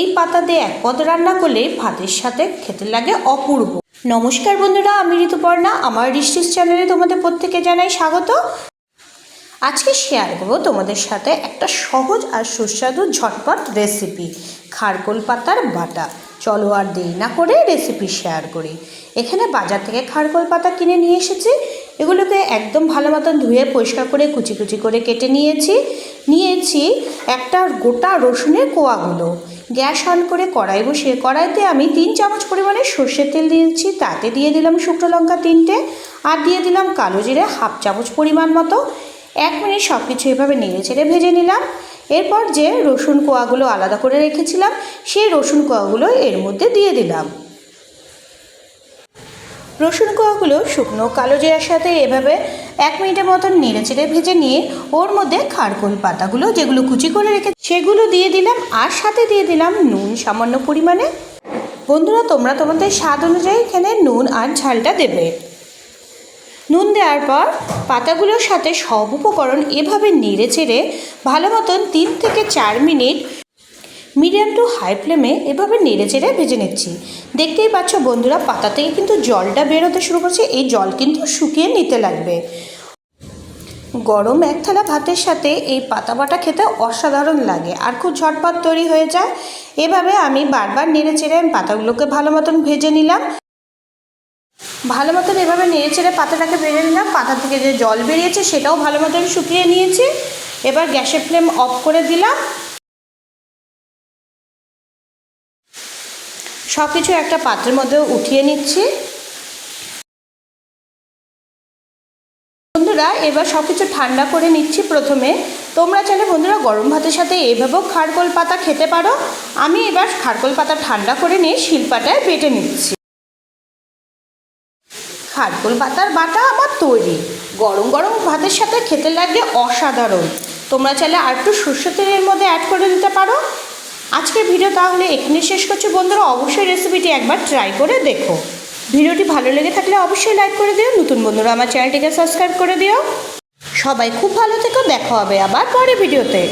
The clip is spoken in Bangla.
এই পাতা দিয়ে এক পদ রান্না করলে ভাতের সাথে খেতে লাগে অপূর্ব। নমস্কার বন্ধুরা, আমি ঋতুপর্ণা। আমার রিস্টিস চ্যানেলে তোমাদের প্রত্যেকে জানাই স্বাগত। আজকে শেয়ার করব তোমাদের সাথে একটা সহজ আর সুস্বাদু ঝটপট রেসিপি খারকোল পাতার বাটা। চলো আর দেরি না করে রেসিপি শেয়ার করি। এখানে বাজার থেকে খারকোল পাতা কিনে নিয়ে এসেছি। এগুলোকে একদম ভালো মতন ধুয়ে পরিষ্কার করে কুচি কুচি করে কেটে নিয়েছি। নিয়েছি একটা গোটা রসুনের কোয়াগুলো। গ্যাস অন করে কড়াই বসিয়ে, কড়াইতে আমি তিন চামচ পরিমাণে সর্ষের তেল দিয়েছি তাতে দিয়ে দিলাম শুকনো লঙ্কা তিনটে, আর দিয়ে দিলাম কালো জিরে হাফ চামচ পরিমাণ মতো। এক মিনিট সব কিছু এভাবে নেড়ে ছেড়ে ভেজে নিলাম। এরপর যে রসুন কোয়াগুলো আলাদা করে রেখেছিলাম, সেই রসুন কোয়াগুলো এর মধ্যে দিয়ে দিলাম। রসুন কোয়াগুলো শুকনো, কালো জিরার সাথে এভাবে এক মিনিটের মতন নেড়ে চেড়ে ভেজে নিয়ে ওর মধ্যে খারকোল পাতাগুলো যেগুলো কুচি করে রেখে সেগুলো দিয়ে দিলাম আর সাথে দিয়ে দিলাম নুন, সামান্য পরিমাণে। বন্ধুরা, তোমরা তোমাদের স্বাদ অনুযায়ী এখানে নুন আর ঝালটা দেবে। নুন দেওয়ার পর পাতাগুলোর সাথে সব উপকরণ এভাবে নেড়ে চেড়ে ভালো মতন তিন থেকে চার মিনিট মিডিয়াম টু হাই ফ্লেমে এভাবে নেড়ে চেড়ে ভেজে নিচ্ছি। দেখতেই পাচ্ছ বন্ধুরা, পাতা থেকে কিন্তু জলটা বেরোতে শুরু করছে। এই জল কিন্তু শুকিয়ে নিতে লাগবে। গরম এক থালা ভাতের সাথে এই পাতা বাটা খেতে অসাধারণ লাগে আর খুব ঝটপট তৈরি হয়ে যায়। এভাবে আমি বারবার নেড়ে চেড়ে আমি পাতাগুলোকে ভালো মতন ভেজে নিলাম। ভালো মতন এভাবে নেড়ে চেড়ে পাতাটাকে ভেজে নিলাম। পাতা থেকে যে জল বেরিয়েছে সেটাও ভালো মতন শুকিয়ে নিয়েছি। এবার গ্যাসের ফ্লেম অফ করে দিলাম। সব কিছু একটা পাত্রের মধ্যে উঠিয়ে নিচ্ছি। বন্ধুরা, এবার সব কিছু ঠান্ডা করে নিচ্ছি প্রথমে। তোমরা চাইলে বন্ধুরা গরম ভাতের সাথে এভাবেও খারকোল পাতা খেতে পারো। আমি এবার খারকোল পাতা ঠান্ডা করে নিয়ে শিল্পাটায় বেটে নিচ্ছি। খারকোল পাতার বাটা আমার তৈরি। গরম গরম ভাতের সাথে খেতে লাগে অসাধারণ। তোমরা চাইলে আর একটু সর্ষে তেলের মধ্যে অ্যাড করে দিতে পারো। আজকের ভিডিও তাহলে এখানে শেষ করছি। বন্ধুরা, অবশ্যই রেসিপিটি একবার ট্রাই করে দেখো। ভিডিওটি ভালো লেগে থাকলে অবশ্যই লাইক করে দিও। নতুন বন্ধুরা, আমার চ্যানেলটিকে সাবস্ক্রাইব করে দিও। সবাই খুব ভালো থেকো। দেখা হবে আবার পরে ভিডিওতে।